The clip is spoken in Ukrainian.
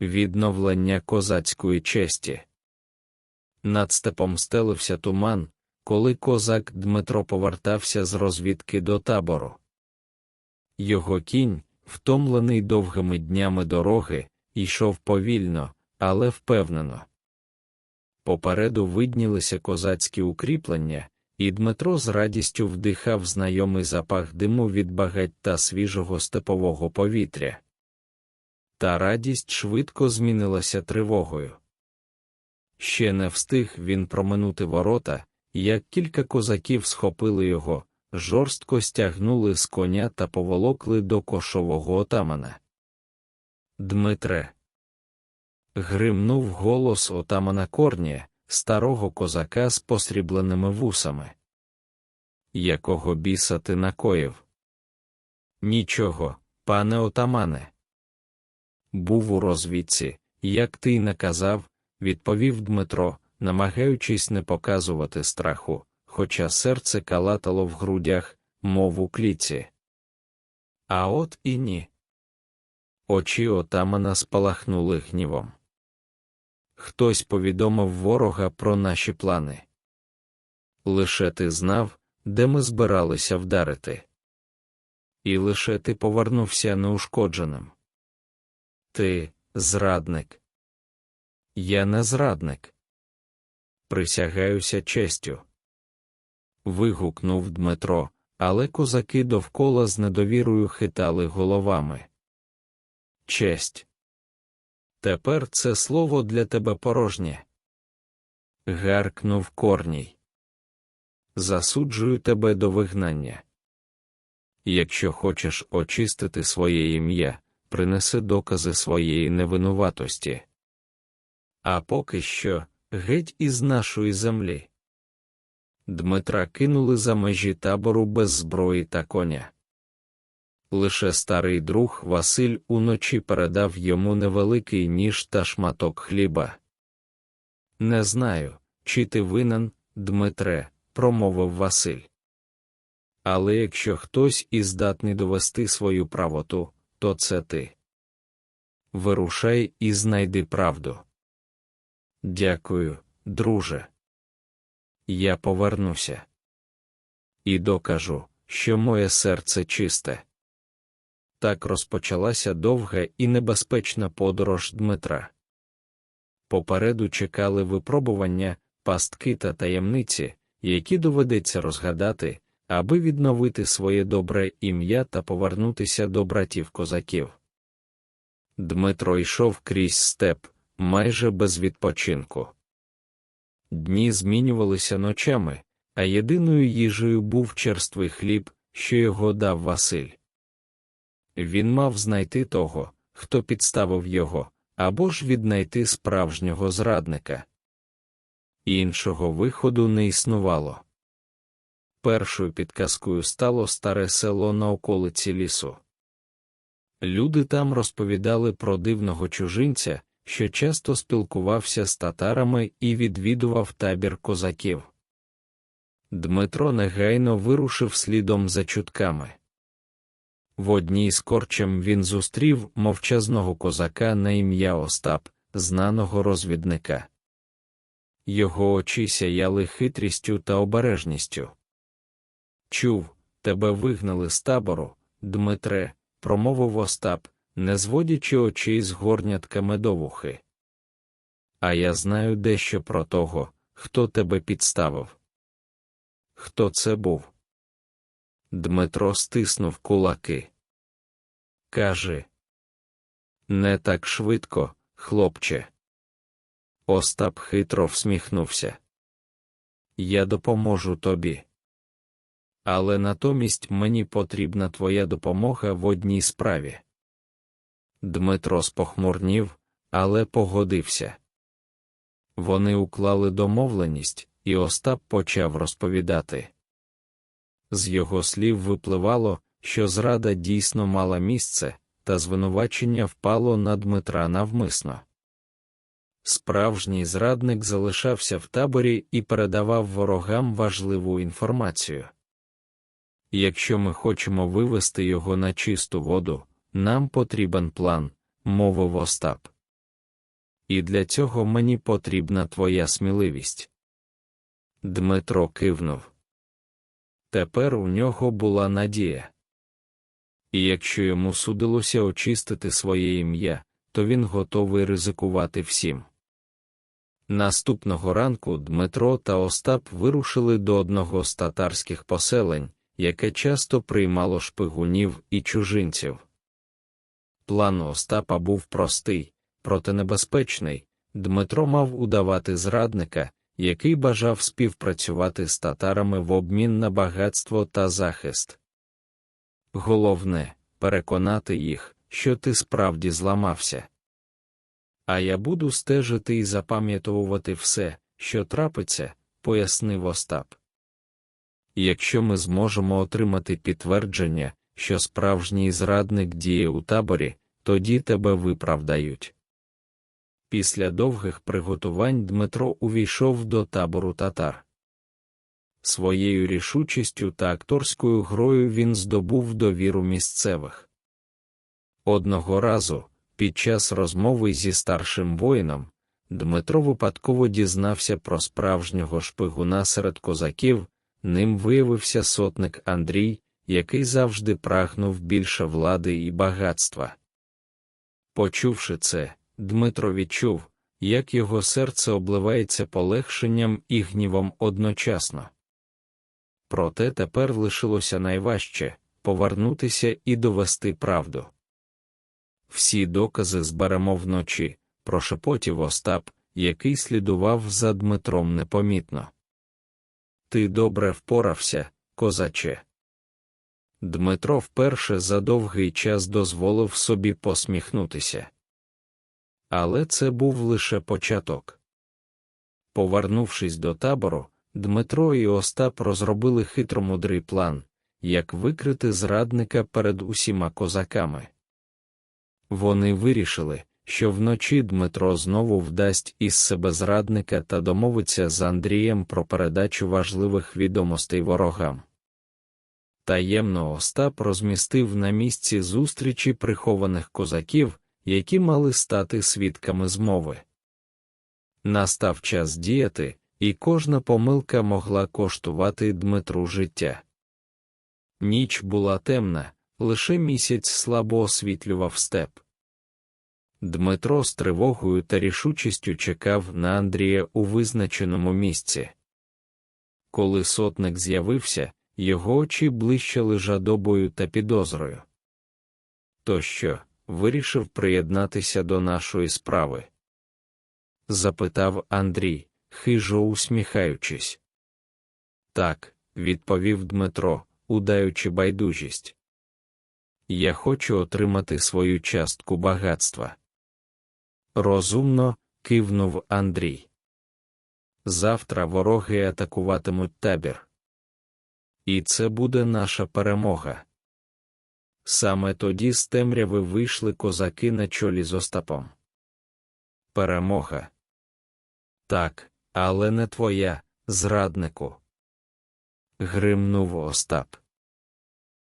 Відновлення козацької честі. Над степом стелився туман, коли козак Дмитро повертався з розвідки до табору. Його кінь, втомлений довгими днями дороги, йшов повільно, але впевнено. Попереду виднілися козацькі укріплення, і Дмитро з радістю вдихав знайомий запах диму від багать та свіжого степового повітря. Та радість швидко змінилася тривогою. Ще не встиг він проминути ворота, як кілька козаків схопили його, жорстко стягнули з коня та поволокли до кошового отамана. Дмитре. Гримнув голос отамана Корнія, старого козака з посрібленими вусами. Якого біса ти накоїв? Нічого, пане отамане. Був у розвідці, як ти й наказав, відповів Дмитро, намагаючись не показувати страху, хоча серце калатало в грудях, мов у кліці. А от і ні. Очі отамана спалахнули гнівом. Хтось повідомив ворога про наші плани. Лише ти знав, де ми збиралися вдарити. І лише ти повернувся неушкодженим. Ти зрадник. Я не зрадник. Присягаюся честю. Вигукнув Дмитро, але козаки довкола з недовірою хитали головами. Честь. Тепер це слово для тебе порожнє. Гаркнув корній. Засуджую тебе до вигнання. Якщо хочеш очистити своє ім'я, принеси докази своєї невинуватості. А поки що, геть із нашої землі. Дмитра кинули за межі табору без зброї та коня. Лише старий друг Василь уночі передав йому невеликий ніж та шматок хліба. Не знаю, чи ти винен, Дмитре, промовив Василь. Але якщо хтось і здатний довести свою правоту, то це ти. Вирушай і знайди правду. Дякую, друже. Я повернуся. І докажу, що моє серце чисте. Так розпочалася довга і небезпечна подорож Дмитра. Попереду чекали випробування, пастки та таємниці, які доведеться розгадати, аби відновити своє добре ім'я та повернутися до братів козаків. Дмитро йшов крізь степ, майже без відпочинку. Дні змінювалися ночами, а єдиною їжею був черствий хліб, що його дав Василь. Він мав знайти того, хто підставив його, або ж віднайти справжнього зрадника. Іншого виходу не існувало. Першою підказкою стало старе село на околиці лісу. Люди там розповідали про дивного чужинця, що часто спілкувався з татарами і відвідував табір козаків. Дмитро негайно вирушив слідом за чутками. В одній з корчем він зустрів мовчазного козака на ім'я Остап, знаного розвідника. Його очі сяяли хитрістю та обережністю. Чув, тебе вигнали з табору, Дмитре, промовив Остап, не зводячи очей з горнятка медовухи. А я знаю дещо про того, хто тебе підставив. Хто це був? Дмитро стиснув кулаки. Кажи. Не так швидко, хлопче. Остап хитро всміхнувся. Я допоможу тобі. Але натомість мені потрібна твоя допомога в одній справі. Дмитро спохмурнів, але погодився. Вони уклали домовленість, і Остап почав розповідати. З його слів випливало, що зрада дійсно мала місце, та звинувачення впало на Дмитра навмисно. Справжній зрадник залишався в таборі і передавав ворогам важливу інформацію. Якщо ми хочемо вивести його на чисту воду, нам потрібен план, мовив Остап. І для цього мені потрібна твоя сміливість. Дмитро кивнув. Тепер у нього була надія. І якщо йому судилося очистити своє ім'я, то він готовий ризикувати всім. Наступного ранку Дмитро та Остап вирушили до одного з татарських поселень, яке часто приймало шпигунів і чужинців. План Остапа був простий, проте небезпечний. Дмитро мав удавати зрадника, який бажав співпрацювати з татарами в обмін на багатство та захист. Головне переконати їх, що ти справді зламався. А я буду стежити і запам'ятовувати все, що трапиться, пояснив Остап. Якщо ми зможемо отримати підтвердження, що справжній зрадник діє у таборі, тоді тебе виправдають. Після довгих приготувань Дмитро увійшов до табору татар. Своєю рішучістю та акторською грою він здобув довіру місцевих. Одного разу, під час розмови зі старшим воїном, Дмитро випадково дізнався про справжнього шпигуна серед козаків, ним виявився сотник Андрій, який завжди прагнув більше влади і багатства. Почувши це, Дмитро відчув, як його серце обливається полегшенням і гнівом одночасно. Проте тепер лишилося найважче повернутися і довести правду. Всі докази зберемо вночі, прошепотів Остап, який слідував за Дмитром непомітно. Ти добре впорався, козаче. Дмитро вперше за довгий час дозволив собі посміхнутися. Але це був лише початок. Повернувшись до табору, Дмитро і Остап розробили хитромудрий план, як викрити зрадника перед усіма козаками. Вони вирішили, що вночі Дмитро знову вдасть із себе зрадника та домовиться з Андрієм про передачу важливих відомостей ворогам. Таємно Остап розмістив на місці зустрічі прихованих козаків, які мали стати свідками змови. Настав час діяти, і кожна помилка могла коштувати Дмитру життя. Ніч була темна, лише місяць слабо освітлював степ. Дмитро з тривогою та рішучістю чекав на Андрія у визначеному місці. Коли сотник з'явився, його очі блищали жадобою та підозрою. То що, вирішив приєднатися до нашої справи? запитав Андрій, хижо усміхаючись. Так, відповів Дмитро, удаючи байдужість. Я хочу отримати свою частку багатства. Розумно, кивнув Андрій. Завтра вороги атакуватимуть табір. І це буде наша перемога. Саме тоді з темряви вийшли козаки на чолі з Остапом. Перемога. Так, але не твоя, зраднику. Гримнув Остап.